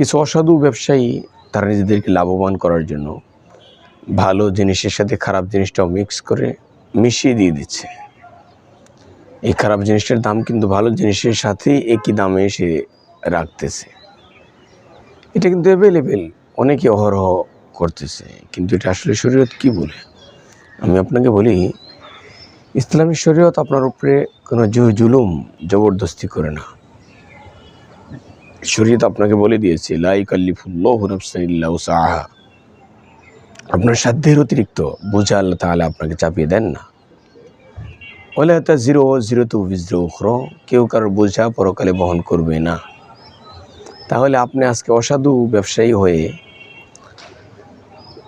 কিছু অসাধু ব্যবসায়ী তারা নিজেদেরকে লাভবান করার জন্য ভালো জিনিসের সাথে খারাপ জিনিসটাও মিক্স করে মিশিয়ে দিয়ে দিচ্ছে। এই খারাপ জিনিসটার দাম কিন্তু ভালো জিনিসের সাথেই একই দামে এসে রাখতেছে। এটা কিন্তু অ্যাভেলেবেল অনেকে অহরহ করতেছে, কিন্তু এটা আসলে শরীয়ত কি বলে? আমি আপনাকে বলি, ইসলামী শরীয়ত আপনার উপরে কোনো জুলুম, জবরদস্তি করে না। শরীয়ত আপনাকে বলে দিয়েছে লাই কাল্লিফুল্লাহ নফসানিল্লাহ সাহা আপনার সাধ্যের অতিরিক্ত, বোঝা আল্লাহ তাহলে আপনাকে চাপিয়ে দেন না। বলে তা জিরো জিরো টু উখর, কেউ কারোর বোঝা পরকালে বহন করবে না। তাহলে আপনি আজকে অসাধু ব্যবসায়ী হয়ে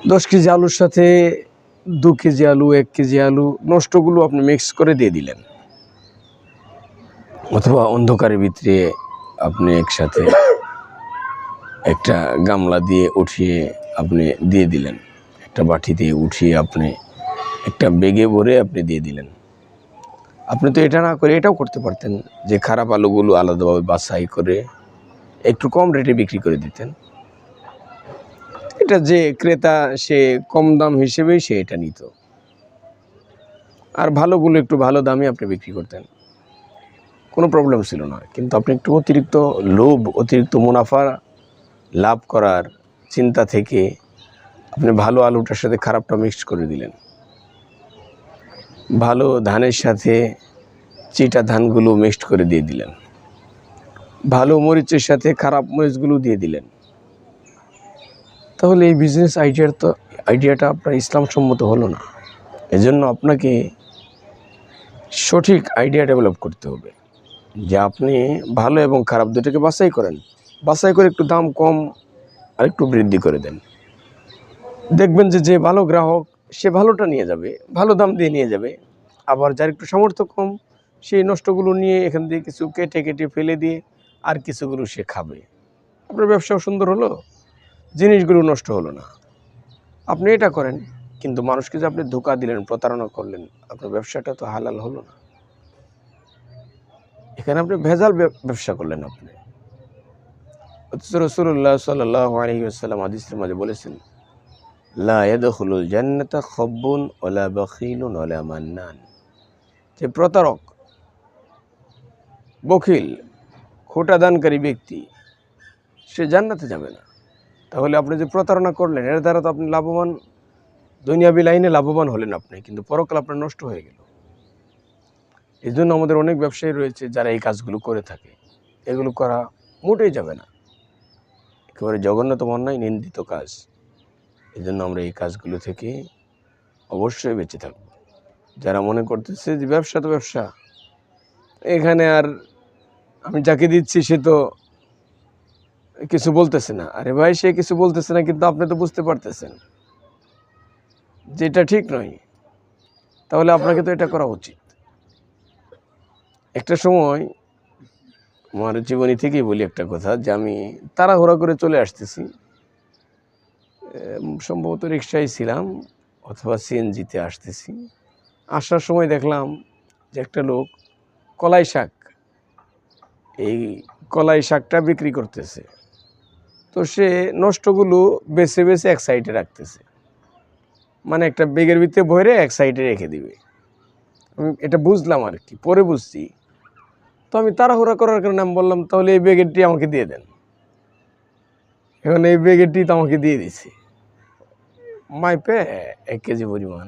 দশ কেজি আলুর সাথে দু কেজি আলু, এক কেজি আলু, নষ্টগুলো আপনি মিক্স করে দিয়ে দিলেন। অথবা অন্ধকারের ভিতরে আপনি একসাথে একটা গামলা দিয়ে উঠিয়ে আপনি দিয়ে দিলেন। একটা বাটি দিয়ে উঠিয়ে আপনি একটা বেগে ভরে আপনি দিয়ে দিলেন। আপনি তো এটা না করে এটাও করতে পারতেন যে খারাপ আলুগুলো আলাদাভাবে বাছাই করে একটু কম রেটে বিক্রি করে দিতেন। এটা যে ক্রেতা সে কম দাম হিসেবেই সে এটা নিত। আর ভালোগুলো একটু ভালো দামে আপনি বিক্রি করতেন। কোনো প্রবলেম ছিল না। কিন্তু আপনি একটু অতিরিক্ত লোভ, অতিরিক্ত মুনাফা লাভ করার চিন্তা থেকে আপনি ভালো আলুটার সাথে খারাপটা মিক্সড করে দিলেন। ভালো ধানের সাথে চিটা ধানগুলো মিক্সড করে দিয়ে দিলেন। ভালো মরিচের সাথে খারাপ মরিচগুলো দিয়ে দিলেন। তাহলে এই বিজনেস আইডিয়ার তো আইডিয়াটা আপনার ইসলাম সম্মত হলো না। এজন্য আপনাকে সঠিক আইডিয়া ডেভেলপ করতে হবে। যে আপনি ভালো এবং খারাপ দুটোকে বাছাই করেন। বাছাই করে একটু দাম কম আর একটু বৃদ্ধি করে দেন। দেখবেন যে যে ভালো গ্রাহক, সে ভালোটা নিয়ে যাবে, ভালো দাম দিয়ে নিয়ে যাবে। আবার যার একটু সামর্থ্য কম, সেই নষ্টগুলো নিয়ে এখান দিয়ে কিছু কেটে কেটে ফেলে দিয়ে আর কিছুগুলো সে খাবে। আপনার ব্যবসাও সুন্দর হলো, জিনিসগুলো নষ্ট হলো না। আপনি এটা করেন, কিন্তু মানুষকে যে আপনি ধোকা দিলেন, প্রতারণা করলেন, আপনার ব্যবসাটা তো হালাল হলো না। এখানে আপনি ভেজাল ব্যবসা করলেন আপনি। অথচ রসুল্লাহ সাল্লাহ আলহিউসাল্লাম আদিসের মাঝে বলেছেন বখিলুন যে প্রতারক, বখিল, খোটা দানকারী ব্যক্তি, সে জান্নাতে যাবে না। তাহলে আপনি যে প্রতারণা করলেন, এর দ্বারা তো আপনি লাভবান, দুনিয়াবি লাইনে লাভবান হলেন আপনি, কিন্তু পরকাল আপনার নষ্ট হয়ে গেল। এই জন্য আমাদের অনেক ব্যবসায়ী রয়েছে যারা এই কাজগুলো করে থাকে। এগুলো করা মোটেই যাবে না। একেবারে জঘন্যতম অন্যায়, নিন্দিত কাজ। এই জন্য আমরা এই কাজগুলো থেকে অবশ্যই বেঁচে থাকব। যারা মনে করতেছে যে ব্যবসা তো ব্যবসা, এখানে আর আমি যাকে দিচ্ছি সে তো কিছু বলতেছে না। আরে ভাই, সে কিছু বলতেছে না, কিন্তু আপনি তো বুঝতে পারতেছেন। যেটা ঠিক নয়, তাহলে আপনাকে তো এটা করা উচিত। একটা সময় আমার জীবনী থেকেই বলি একটা কথা যে আমি তাড়াহুড়া করে চলে আসতেছি। সম্ভবত রিক্সায় ছিলাম অথবা সিএনজিতে আসতেছি। আসার সময় দেখলাম যে একটা লোক কলাই শাক, এই কলাই শাকটা বিক্রি করতেছে। তো সে নষ্টগুলো বেছে বেছে এক সাইডে রাখতেছে। মানে একটা বেগের ভিতরে ভরে এক সাইডে রেখে দিবে। আমি এটা বুঝলাম আর কি পরে বুঝছি। তো আমি তাড়াহুড়া করার কারণে আমি বললাম, তাহলে এই বেগেরটি আমাকে দিয়ে দেন। এখন এই বেগেরটি তো আমাকে দিয়ে দিছে মাইপে এক কেজি পরিমাণ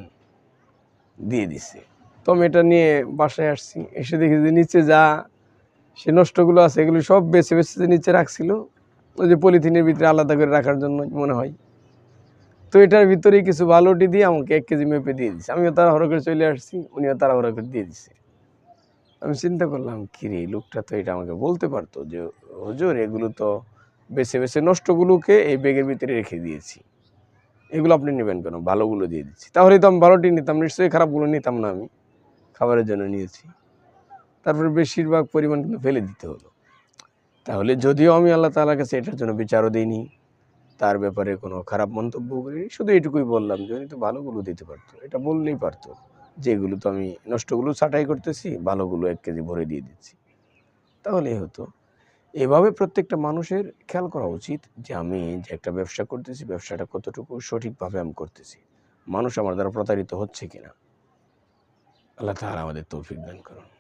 দিয়ে দিছে তো আমি এটা নিয়ে বাসায় আসছি। এসে দেখি যে নিচে যা সে নষ্টগুলো আছে, এগুলো সব বেছে বেছে যে নিচে রাখছিল, ওই যে পলিথিনের ভিতরে আলাদা করে রাখার জন্য মনে হয়। তো এটার ভিতরেই কিছু ভালোটি দিয়ে আমাকে এক কেজি মেপে দিয়ে দিছে আমিও তাড়াহুড়ো করে চলে আসছি, উনিও তাড়াহুড়ো করে দিয়ে দিছে আমি চিন্তা করলাম, কিরে লোকটা তো এটা আমাকে বলতে পারতো যে, হুজুর, এগুলো তো বেছে বেছে নষ্টগুলোকে এই ব্যাগের ভিতরে রেখে দিয়েছি। এগুলো আপনি নেবেন কেন? ভালোগুলো দিয়ে দিচ্ছি। তাহলে তো আমি ভালোটি নিতাম, নিশ্চয়ই খারাপগুলো নিতাম না আমি। খাবারের জন্য নিয়েছি। তারপরে বেশিরভাগ পরিমাণ কিন্তু ফেলে দিতে হলো। তাহলে যদিও আমি আল্লাহ তালার কাছে এটার জন্য বিচারও দিইনি, তার ব্যাপারে কোনো খারাপ মন্তব্য করিনি, শুধু এটুকুই বললাম যে, উনি তো ভালোগুলো দিতে পারতো, এটা বললেই পারতো। যেগুলো তো আমি নষ্টগুলো ছাঁটাই করতেছি, ভালোগুলো এক কেজি ভরে দিয়ে দিচ্ছি। তাহলে হতো। এভাবে প্রত্যেকটা মানুষের খেয়াল করা উচিত যে আমি যে একটা ব্যবসা করতেছি, ব্যবসাটা কতটুকু সঠিকভাবে আমি করতেছি। মানুষ আমার দ্বারা প্রতারিত হচ্ছে কিনা? আল্লাহ তাহার আমাদের তৌফিক দান করুন।